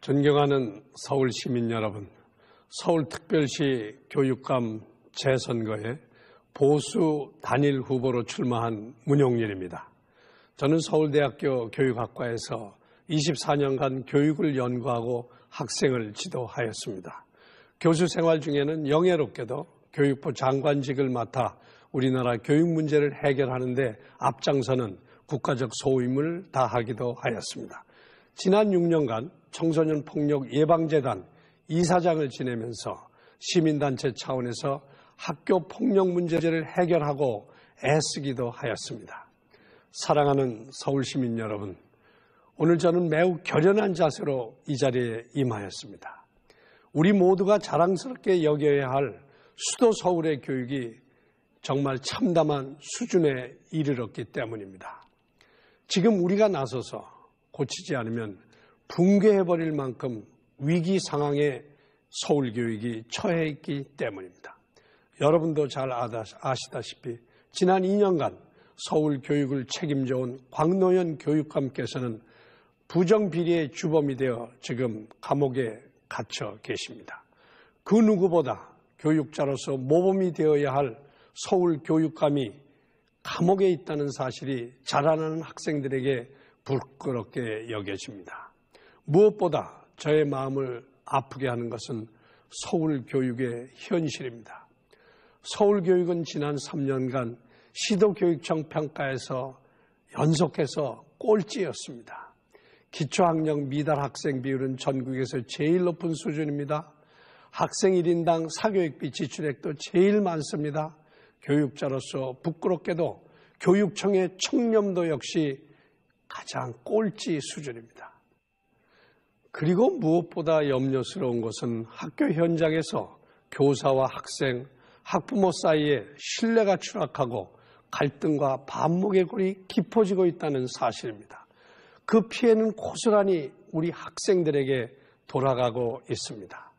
존경하는 서울 시민 여러분, 서울특별시 교육감 재선거에 보수 단일 후보로 출마한 문용일입니다. 저는 서울대학교 교육학과에서 24년간 교육을 연구하고 학생을 지도하였습니다. 교수 생활 중에는 영예롭게도 교육부 장관직을 맡아 우리나라 교육 문제를 해결하는데 앞장서는 국가적 소임을 다하기도 하였습니다. 지난 6년간 청소년 폭력 예방재단 이사장을 지내면서 시민단체 차원에서 학교 폭력 문제를 해결하고 애쓰기도 하였습니다. 사랑하는 서울 시민 여러분, 오늘 저는 매우 결연한 자세로 이 자리에 임하였습니다. 우리 모두가 자랑스럽게 여겨야 할 수도 서울의 교육이 정말 참담한 수준에 이르렀기 때문입니다. 지금 우리가 나서서 고치지 않으면 붕괴해버릴 만큼 위기 상황에 서울교육이 처해 있기 때문입니다. 여러분도 잘 아시다시피 지난 2년간 서울 교육을 책임져온 광노현 교육감께서는 부정비리의 주범이 되어 지금 감옥에 갇혀 계십니다. 그 누구보다 교육자로서 모범이 되어야 할 서울 교육감이 감옥에 있다는 사실이 자라나는 학생들에게 부끄럽게 여겨집니다. 무엇보다 저의 마음을 아프게 하는 것은 서울 교육의 현실입니다. 서울 교육은 지난 3년간 시도교육청 평가에서 연속해서 꼴찌였습니다. 기초학력 미달 학생 비율은 전국에서 제일 높은 수준입니다. 학생 1인당 사교육비 지출액도 제일 많습니다. 교육자로서 부끄럽게도 교육청의 청렴도 역시 가장 꼴찌 수준입니다. 그리고 무엇보다 염려스러운 것은 학교 현장에서 교사와 학생, 학부모 사이에 신뢰가 추락하고 갈등과 반목의 골이 깊어지고 있다는 사실입니다. 그 피해는 고스란히 우리 학생들에게 돌아가고 있습니다.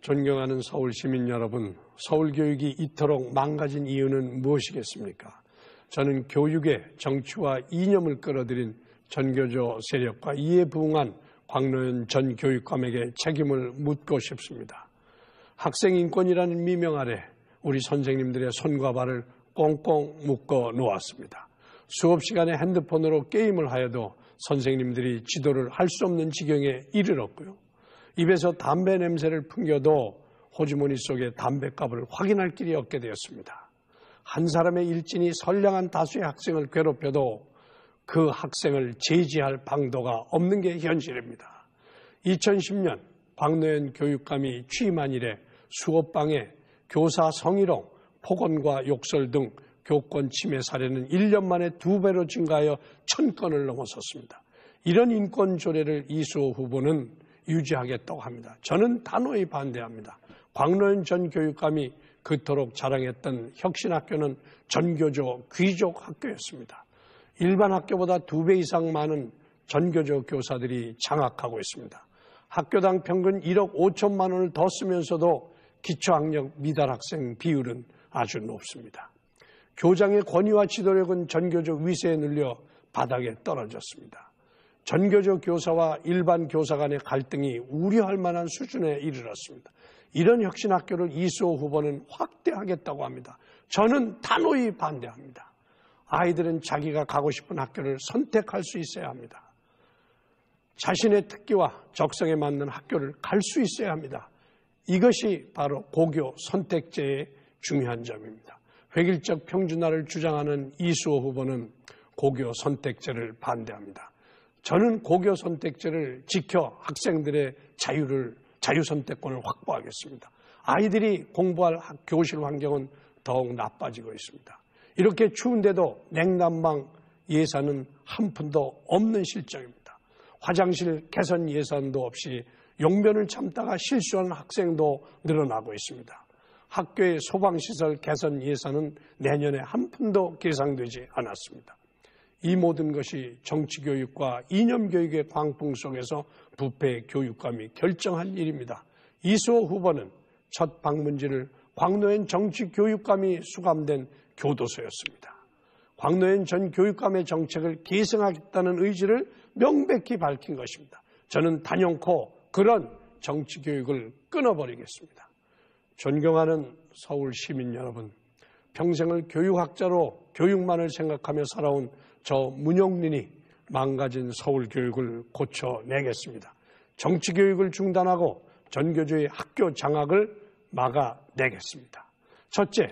존경하는 서울 시민 여러분, 서울 교육이 이토록 망가진 이유는 무엇이겠습니까? 저는 교육의 정치와 이념을 끌어들인 전교조 세력과 이에 부응한 광노현 전 교육감에게 책임을 묻고 싶습니다. 학생 인권이라는 미명 아래 우리 선생님들의 손과 발을 꽁꽁 묶어 놓았습니다. 수업 시간에 핸드폰으로 게임을 하여도 선생님들이 지도를 할 수 없는 지경에 이르렀고요. 입에서 담배 냄새를 풍겨도 호주머니 속에 담배값을 확인할 길이 없게 되었습니다. 한 사람의 일진이 선량한 다수의 학생을 괴롭혀도 그 학생을 제지할 방도가 없는 게 현실입니다. 2010년 박노현 교육감이 취임한 이래 수업방에 교사 성희롱, 폭언과 욕설 등 교권 침해 사례는 1년 만에 두 배로 증가하여 천 건을 넘어섰습니다. 이런 인권 조례를 이수호 후보는 유지하겠다고 합니다. 저는 단호히 반대합니다. 광노현 전 교육감이 그토록 자랑했던 혁신학교는 전교조 귀족 학교였습니다. 일반 학교보다 두 배 이상 많은 전교조 교사들이 장악하고 있습니다. 학교당 평균 1억 5천만 원을 더 쓰면서도 기초학력 미달 학생 비율은 아주 높습니다. 교장의 권위와 지도력은 전교조 위세에 눌려 바닥에 떨어졌습니다. 전교조 교사와 일반 교사 간의 갈등이 우려할 만한 수준에 이르렀습니다. 이런 혁신학교를 이수호 후보는 확대하겠다고 합니다. 저는 단호히 반대합니다. 아이들은 자기가 가고 싶은 학교를 선택할 수 있어야 합니다. 자신의 특기와 적성에 맞는 학교를 갈 수 있어야 합니다. 이것이 바로 고교 선택제의 중요한 점입니다. 획일적 평준화를 주장하는 이수호 후보는 고교 선택제를 반대합니다. 저는 고교 선택제를 지켜 학생들의 자유를 자유 선택권을 확보하겠습니다. 아이들이 공부할 교실 환경은 더욱 나빠지고 있습니다. 이렇게 추운데도 냉난방 예산은 한 푼도 없는 실정입니다. 화장실 개선 예산도 없이 용변을 참다가 실수하는 학생도 늘어나고 있습니다. 학교의 소방시설 개선 예산은 내년에 한 푼도 계상되지 않았습니다. 이 모든 것이 정치교육과 이념교육의 광풍 속에서 부패 교육감이 결정한 일입니다. 이수호 후보는 첫 방문지를 광노현 정치교육감이 수감된 교도소였습니다. 광노현 전 교육감의 정책을 계승하겠다는 의지를 명백히 밝힌 것입니다. 저는 단연코 그런 정치 교육을 끊어버리겠습니다. 존경하는 서울 시민 여러분, 평생을 교육학자로 교육만을 생각하며 살아온 저 문용린이 망가진 서울 교육을 고쳐내겠습니다. 정치 교육을 중단하고 전교조의 학교 장악을 막아내겠습니다. 첫째,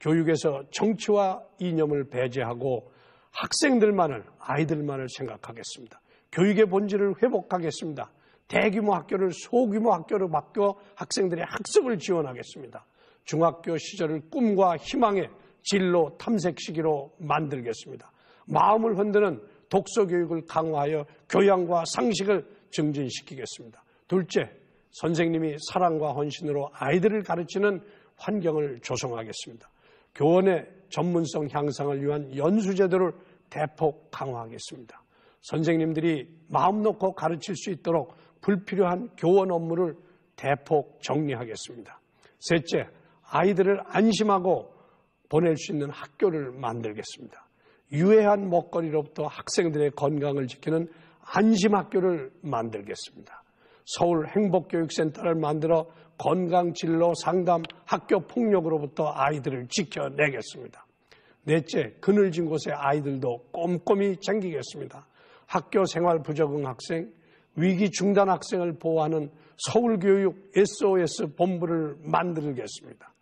교육에서 정치와 이념을 배제하고 학생들만을, 아이들만을 생각하겠습니다. 교육의 본질을 회복하겠습니다. 대규모 학교를 소규모 학교로 바뀌어 학생들의 학습을 지원하겠습니다. 중학교 시절을 꿈과 희망의 진로 탐색 시기로 만들겠습니다. 마음을 흔드는 독서 교육을 강화하여 교양과 상식을 증진시키겠습니다. 둘째, 선생님이 사랑과 헌신으로 아이들을 가르치는 환경을 조성하겠습니다. 교원의 전문성 향상을 위한 연수제도를 대폭 강화하겠습니다. 선생님들이 마음 놓고 가르칠 수 있도록 불필요한 교원 업무를 대폭 정리하겠습니다. 셋째, 아이들을 안심하고 보낼 수 있는 학교를 만들겠습니다. 유해한 먹거리로부터 학생들의 건강을 지키는 안심학교를 만들겠습니다. 서울 행복교육센터를 만들어 건강 진로 상담 학교 폭력으로부터 아이들을 지켜내겠습니다. 넷째, 그늘진 곳의 아이들도 꼼꼼히 챙기겠습니다. 학교 생활 부적응 학생, 위기 중단 학생을 보호하는 서울교육 SOS 본부를 만들겠습니다.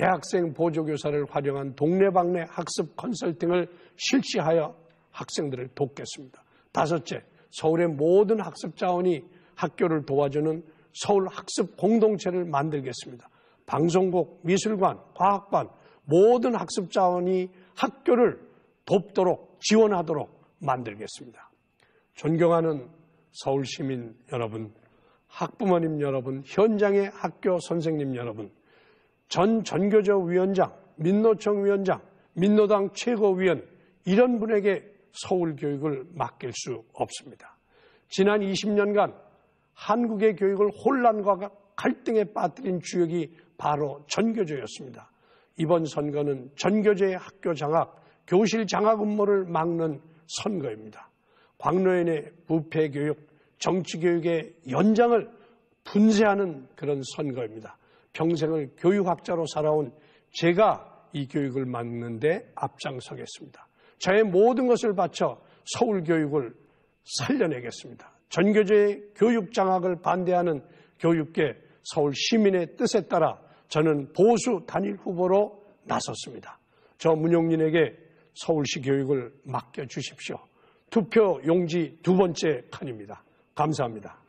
대학생 보조교사를 활용한 동네방네 학습 컨설팅을 실시하여 학생들을 돕겠습니다. 다섯째, 서울의 모든 학습 자원이 학교를 도와주는 서울 학습 공동체를 만들겠습니다. 방송국, 미술관, 과학관, 모든 학습 자원이 학교를 돕도록 지원하도록 만들겠습니다. 존경하는 서울 시민 여러분, 학부모님 여러분, 현장의 학교 선생님 여러분, 전 전교조 위원장, 민노총 위원장, 민노당 최고위원 이런 분에게 서울 교육을 맡길 수 없습니다. 지난 20년간 한국의 교육을 혼란과 갈등에 빠뜨린 주역이 바로 전교조였습니다. 이번 선거는 전교조의 학교 장악, 교실 장악 음모를 막는 선거입니다. 광로연의 부패 교육, 정치 교육의 연장을 분쇄하는 그런 선거입니다. 평생을 교육학자로 살아온 제가 이 교육을 막는데 앞장서겠습니다. 저의 모든 것을 바쳐 서울 교육을 살려내겠습니다. 전교조의 교육 장악을 반대하는 교육계 서울 시민의 뜻에 따라 저는 보수 단일 후보로 나섰습니다. 저 문용린에게 서울시 교육을 맡겨 주십시오. 투표 용지 두 번째 칸입니다. 감사합니다.